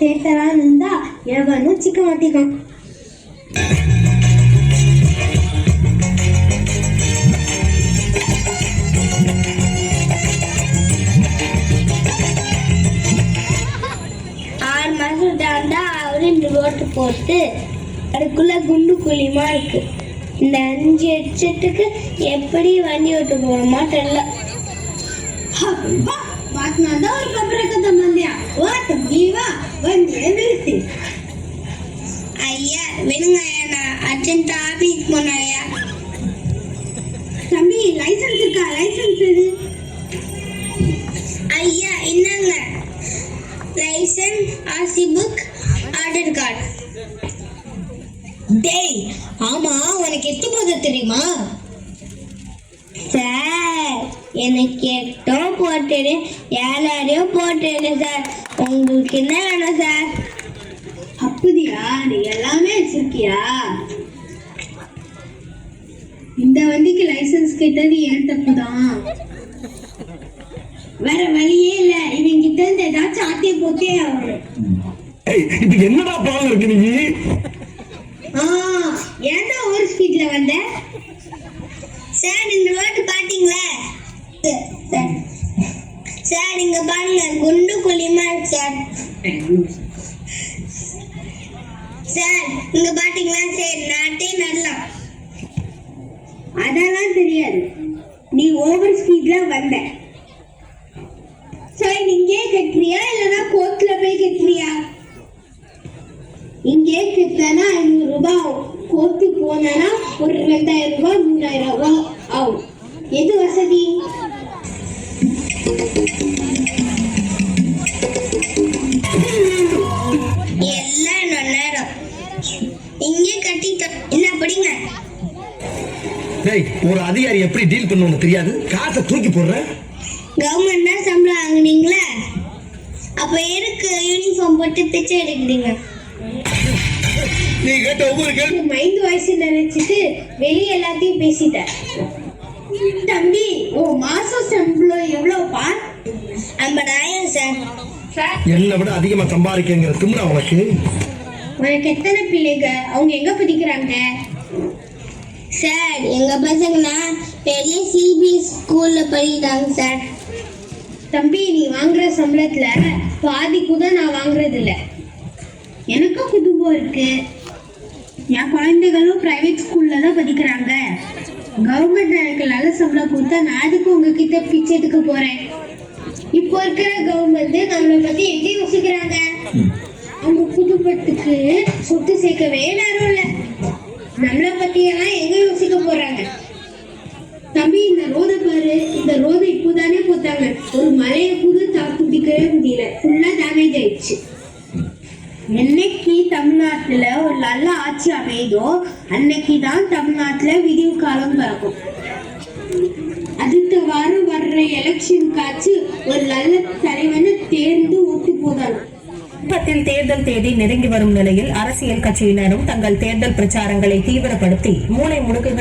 தேத்தலான்னு இருந்தா எவனும் சிக்க ஆறு மாசம் தாண்டா அவரு இந்த ரோட்டு போட்டு அதுக்குள்ள குண்டு குழியுமா இருக்கு. இந்த அஞ்சு எச்சத்துக்கு எப்படி வண்டி ஓட்டு போகணுமா தெரியல. விடுங்க நான் அர்ஜென்ட் ஆபீஸ் போனாயா ஐயா தம்பி லைசன்ஸ் இருக்கா? லைசன்ஸ் எது? ஐயா என்னங்க? Licence RC book order card டேய் ஆமா உனக்கு எட்டு போத தெரியுமா? சார் எனக்கு எட்டோ போட்டேரு ஏழாரையோ போட்டுடு சார். உங்களுக்கு என்ன வேணும் சார்? வச்சிருக்கியா இந்த வண்டிக்கு லைசென்ஸ் கேட்டது ஏன் தப்பு தான் வேற வழியே இல்ல. இவங்க கிட்ட இருந்து ஏதாச்சும் ஆட்டிய போட்டே ஆகணும். இப்ப என்னடா பிளான் இருக்கு நீ? ஆ ஏன்டா ஓவர் ஸ்பீட்ல வந்த? சார் இந்த ரோட்டு பாத்தீங்களா? சார் இங்க பாருங்க குண்டு இருக்கு சார். சார் இங்க பாத்தீங்களா? சார் நாட்டே நடலாம் அதெல்லாம் தெரியாது. நீ ஓவர் ஸ்பீட்ல வந்த. சார் நீங்கே கட்டுறியா இல்லைன்னா கோர்ட்ல போய் கட்டுறியா நேரம் இங்கே கட்டிட்ட என்ன படிங்க? டேய் ஒரு அதிகாரி எப்படி டீல் பண்ணணும்னு தெரியாது? காசை தூக்கி போடுற? கவர்மெண்ட் தான் சம்பளம் வாங்குனீங்களா? அப்ப எதுக்கு யூனிஃபார்ம் போட்டு பிச்சை எடுக்கிறீங்க? நீ கேட்ட ஒவ்வொரு கேள்வி மைண்ட் வாய்ஸ் நினைச்சிட்டு வெளிய எல்லாத்தையும் பேசிட்ட. தம்பி ஓ மாசம் சம்பளம் எவ்வளவுப்பா ஐம்பதாயிரம் சார் சார் என்னை விட அதிகமா சம்பாதிக்கங்கிற திமிரா உனக்கு? உனக்கு எத்தனை பிள்ளைங்க அவங்க எங்க படிக்கிறாங்க? சார் எங்க பசங்கன்னா பெரிய சிபிஎஸ் ஸ்கூல்ல படிக்கிறாங்க சார். தம்பி நீ வாங்குற சம்பளத்துல பாதி கூட நான் வாங்குறது இல்ல எனக்கும் குடும்பம் இருக்கு. என் குழந்தைகளும் பிரைவேட் ஸ்கூல்ல தான் படிக்கிறாங்க. கவர்மெண்ட் எனக்கு நல்ல சம்பளம் கொடுத்தா நான் அதுக்கு உங்ககிட்ட பிச்சை எடுக்க போறேன்? இப்போ இருக்கிற கவர்மெண்ட் நம்மளை பத்தி எப்படி யோசிக்கிறாங்க? அவங்க குடும்பத்துக்கு சொத்து சேர்க்கவே நேரம் இல்ல. நம்மளை பத்தி எல்லாம் எங்க யோசிக்க போறாங்க? தம்பி இந்த ரோத பாரு. இந்த ரோத இப்போதானே போட்டாங்க. ஒரு மலையை கூட தாக்குப்பிடிக்கவே முடியல. ஃபுல்லா டேமேஜ் ஆயிடுச்சு. என்னைக்கு தமிழ்நாட்டுல ஒரு நல்ல ஆட்சி அமையுதோ அன்னைக்கு தான் தமிழ்நாட்டுல விடிவு காலம் பிறக்கும். அடுத்த வாரம் வர்ற எலெக்ஷனுக்காச்சு ஒரு நல்ல தலைவனை தேர்ந்து ஓட்டு போதானா சமீபத்தில் தேர்தல் தேதி நெருங்கி வரும் நிலையில் அரசியல் கட்சியினரும் தங்கள் தேர்தல் பிரச்சாரங்களை தீவிரப்படுத்தி மூளை முடுக்குகளில்